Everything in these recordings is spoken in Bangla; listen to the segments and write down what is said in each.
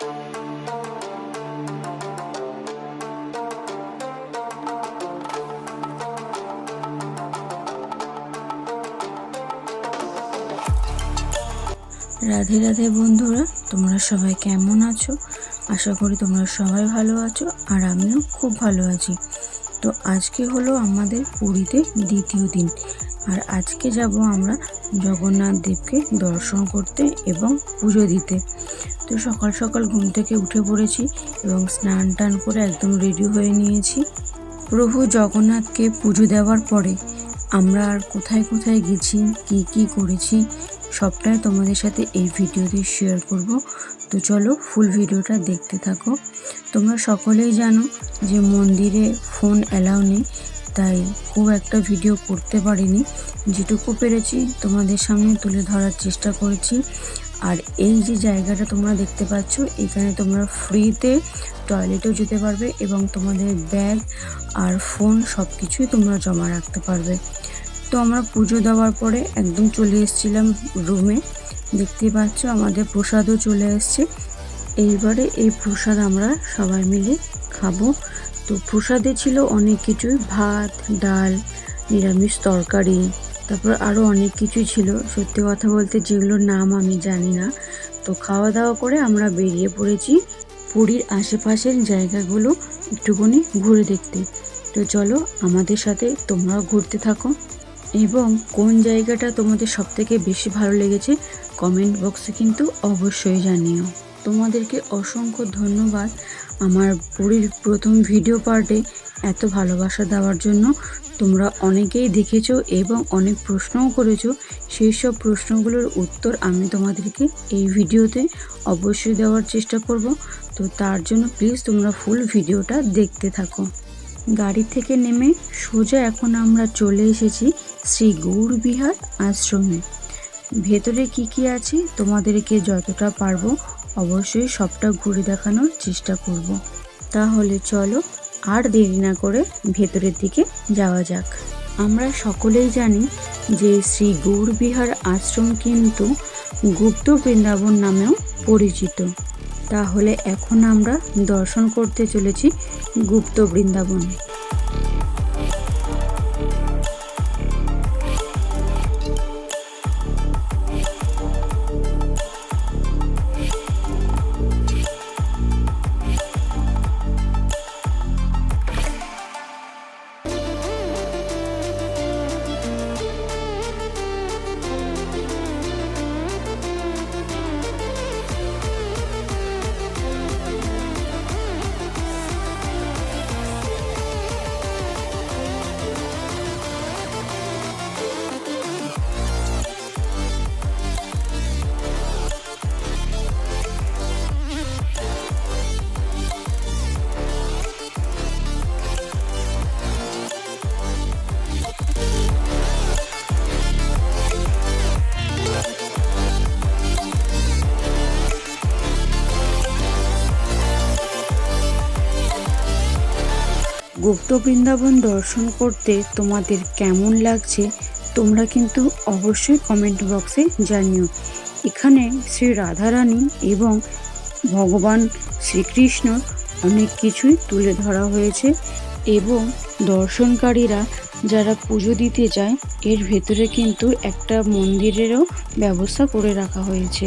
রাধে রাধে বন্ধুরা, তোমরা সবাই কেমন আছো? আশা করি তোমরা সবাই ভালো আছো আর আমিও খুব ভালো আছি। তো আজকে হলো আমাদের পুরীতে দ্বিতীয় দিন আর আজকে যাব আমরা জগন্নাথ দেবকে দর্শন করতে এবং পুজো দিতে। তো সকাল সকাল ঘুম থেকে উঠে পড়েছি এবং স্নান টান করে একদম রেডি হয়ে নিয়েছি। প্রভু জগন্নাথকে পুজো দেওয়ার পরে আমরা আর কোথায় কোথায় গেছি, কি কি করেছি, সবটাই তোমাদের সাথে এই ভিডিওতে শেয়ার করব। তো চলো ফুল ভিডিওটা দেখতে থাকো। তোমরা সকলেই জানো যে মন্দিরে ফোন অ্যালাউ নেই, তাই খুব একটা ভিডিও করতে পারিনি। যেটুকু পেরেছি তোমাদের সামনে তুলে ধরার চেষ্টা করেছি। আর এই যে জায়গাটা তোমরা দেখতে পাচ্ছ, এখানে তোমরা ফ্রিতে টয়লেটেও যেতে পারবে এবং তোমাদের ব্যাগ আর ফোন সব কিছুই তোমরা জমা রাখতে পারবে। তো আমরা পুজো দেওয়ার পরে একদম চলে এসেছিলাম রুমে দেখতে পাচ্ছ আমাদের প্রসাদও চলে এসছে। এইবারে এই প্রসাদ আমরা সবাই মিলে খাব। তো প্রসাদে ছিল অনেক কিছুই, ভাত, ডাল, নিরামিষ তরকারি তারপর আরও অনেক কিছুই ছিল। সত্যি কথা বলতে যেগুলোর নাম আমি জানি না। তো খাওয়া দাওয়া করে আমরা বেরিয়ে পড়েছি পুরীর আশেপাশের জায়গাগুলো একটুখানি ঘুরে দেখতে। তো চলো আমাদের সাথে তোমরাও ঘুরতে থাকো। এবং কোন জায়গাটা তোমাদের সবথেকে বেশি ভালো লেগেছে, কমেন্ট বক্সে কিন্তু অবশ্যই জানিও। তোমাদেরকে অসংখ্য ধন্যবাদ আমার পুরীর প্রথম ভিডিও পার্টে এত ভালোবাসা দেওয়ার জন্য। তোমরা অনেকেই দেখেছ এবং অনেক প্রশ্নও করেছ। সেই সব প্রশ্নগুলোর উত্তর আমি তোমাদেরকে এই ভিডিওতে অবশ্যই দেওয়ার চেষ্টা করব। তো তার জন্য প্লিজ তোমরা ফুল ভিডিওটা দেখতে থাকো। গাড়ি থেকে নেমে সোজা এখন আমরা চলে এসেছি শ্রী গৌর বিহার আশ্রমে। ভেতরে কি কি আছে তোমাদেরকে যতটা পারব অবশ্যই সবটা ঘুরে দেখানোর চেষ্টা করব। তাহলে চলো আর দেরি না করে ভেতরের দিকে যাওয়া যাক। আমরা সকলেই জানি যে শ্রী গৌর বিহার আশ্রম কিন্তু গুপ্ত বৃন্দাবন নামেও পরিচিত। তাহলে এখন আমরা দর্শন করতে চলেছি গুপ্ত বৃন্দাবন। গুপ্ত বৃন্দাবন দর্শন করতে তোমাদের কেমন লাগছে, তোমরা কিন্তু অবশ্যই কমেন্ট বক্সে জানিও। এখানে শ্রী রাধারানী এবং ভগবান শ্রীকৃষ্ণর অনেক কিছুই তুলে ধরা হয়েছে এবং দর্শনকারীরা যারা পুজো দিতে যায়, এর ভেতরে কিন্তু একটা মন্দিরেরও ব্যবস্থা করে রাখা হয়েছে।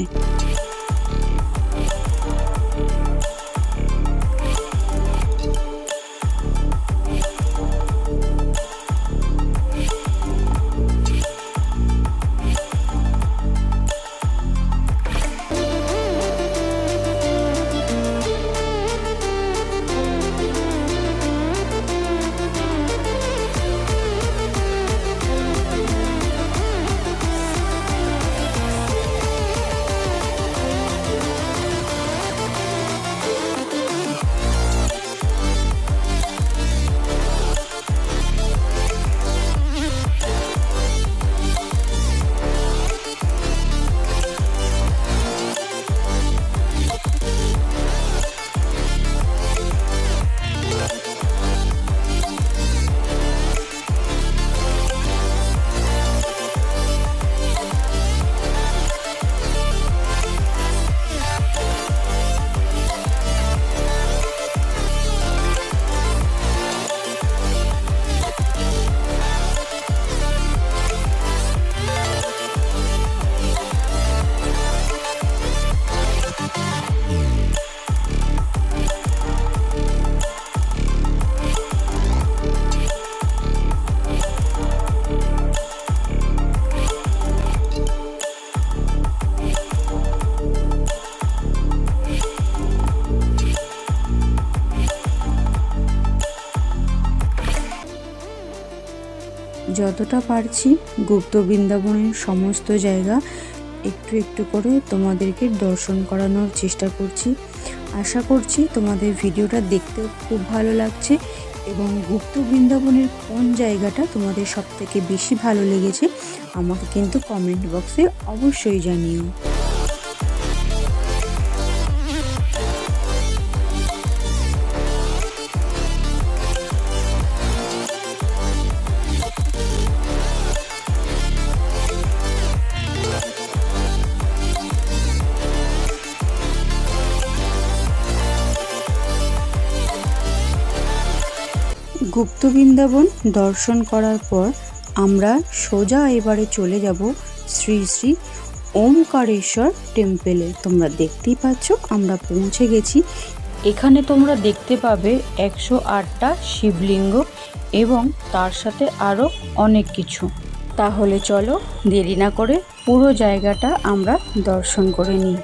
যতটা পারছি গুপ্ত বৃন্দাবনের সমস্ত জায়গা একটু একটু করে তোমাদেরকে দর্শন করানোর চেষ্টা করছি। আশা করছি তোমাদের ভিডিওটা দেখতেও খুব ভালো লাগছে এবং গুপ্ত বৃন্দাবনের কোন জায়গাটা তোমাদের সবথেকে বেশি ভালো লেগেছে, আমাকে কিন্তু কমেন্ট বক্সে অবশ্যই জানিও। গুপ্ত বৃন্দাবন দর্শন করার পর আমরা সোজা এবারে চলে যাব শ্রী শ্রী ওমকারেশ্বর টেম্পেলে। তোমরা দেখতেই পাচ্ছ, আমরা পৌঁছে গেছি। এখানে তোমরা দেখতে পাবে একশো আটটা শিবলিঙ্গ এবং তার সাথে আরও অনেক কিছু। তাহলে চলো দেরি না করে পুরো জায়গাটা আমরা দর্শন করে নিই।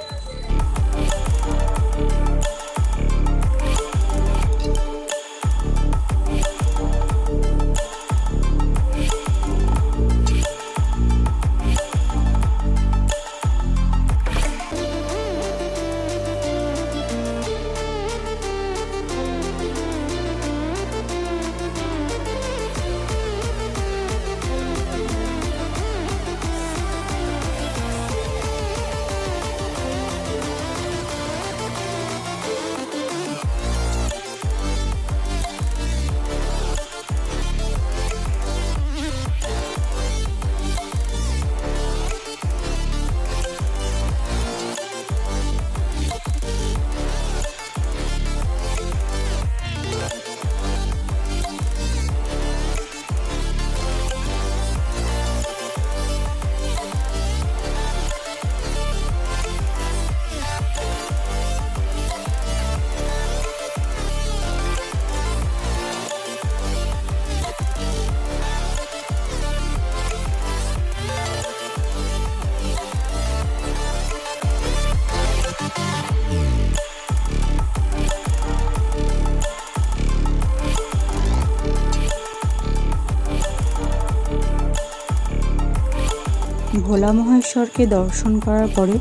ভোলা মহেশ্বরকে দর্শন করার পরে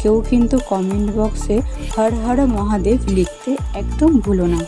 কেউ কিন্তু কমেন্ট বক্সে হর হর মহাদেব লিখতে একদম ভুলো না।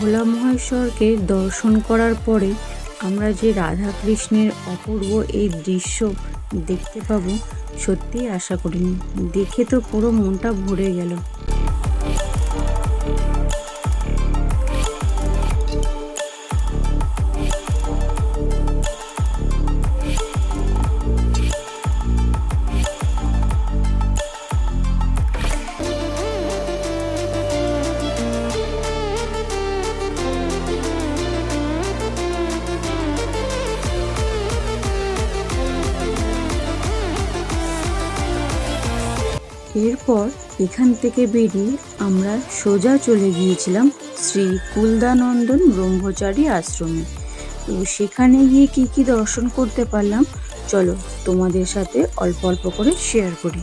ভোলা মহেশ্বরকে দর্শন করার পরে আমরা যে রাধা কৃষ্ণের অপূর্ব এই দৃশ্য দেখতে পাবো, সত্যিই আশা করিনি। দেখে তো পুরো মনটা ভরে গেল। এখান থেকে বেরিয়ে আমরা সোজা চলে গিয়েছিলাম শ্রী কুলদানন্দন ব্রহ্মচারী আশ্রমে। তো সেখানে গিয়ে কী কী দর্শন করতে পারলাম? চলো তোমাদের সাথে অল্প অল্প করে শেয়ার করি।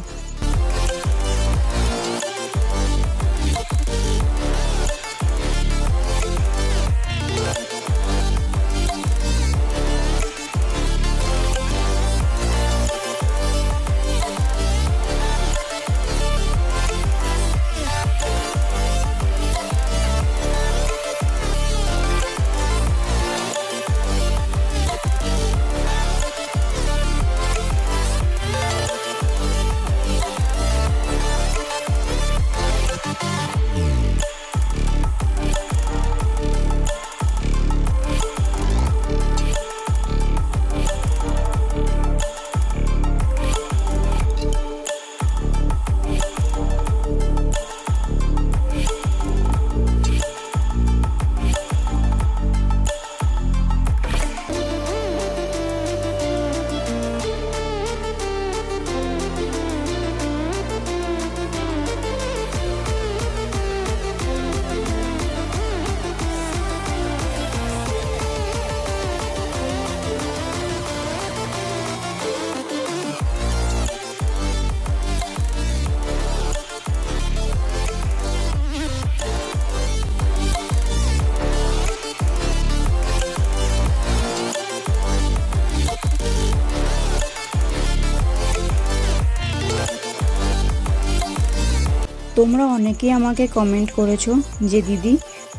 তোমরা অনেকেই আমাকে কমেন্ট করেছ যে, দিদি,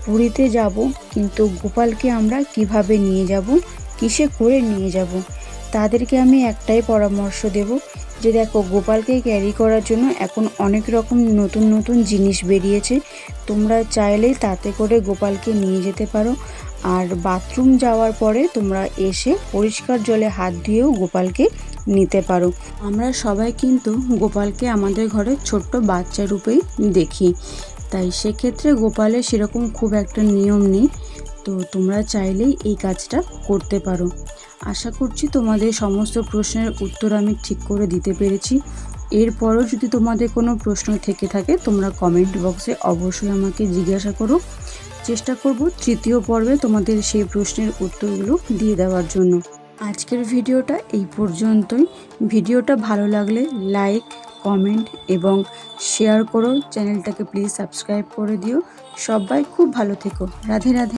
পুরীতে যাব, কিন্তু গোপালকে আমরা কীভাবে নিয়ে যাব? কিসে করে নিয়ে যাব? তাদেরকে আমি একটাই পরামর্শ দেব যে, দেখো, গোপালকে ক্যারি করার জন্য এখন অনেক রকম নতুন নতুন জিনিস বেরিয়েছে। তোমরা চাইলেই তাতে করে গোপালকে নিয়ে যেতে পারো। আর বাথরুম যাওয়ার পরে তোমরা এসে পরিষ্কার জলে হাত ধুয়েও গোপালকে নিতে পারো। আমরা সবাই কিন্তু গোপালকে আমাদের ঘরে ছোট্ট বাচ্চা রূপেই দেখি। তাই সেক্ষেত্রে গোপালের সেরকম খুব একটা নিয়ম নেই। তো তোমরা চাইলেই এই কাজটা করতে পারো। আশা করছি তোমাদের সমস্ত প্রশ্নের উত্তর আমি ঠিক করে দিতে পেরেছি। এরপরও যদি তোমাদের কোনো প্রশ্ন থেকে থাকে, তোমরা কমেন্ট বক্সে অবশ্যই আমাকে জিজ্ঞাসা করো। চেষ্টা করব তৃতীয় পর্বে তোমাদের সেই প্রশ্নের উত্তরগুলো দিয়ে দেওয়ার জন্য। আজকের ভিডিওটা এই পর্যন্তই। ভিডিওটা ভালো লাগলে লাইক, কমেন্ট এবং শেয়ার করো। চ্যানেলটাকে প্লিজ সাবস্ক্রাইব করে দিও। সবাই খুব ভালো থেকো। রাধে রাধে।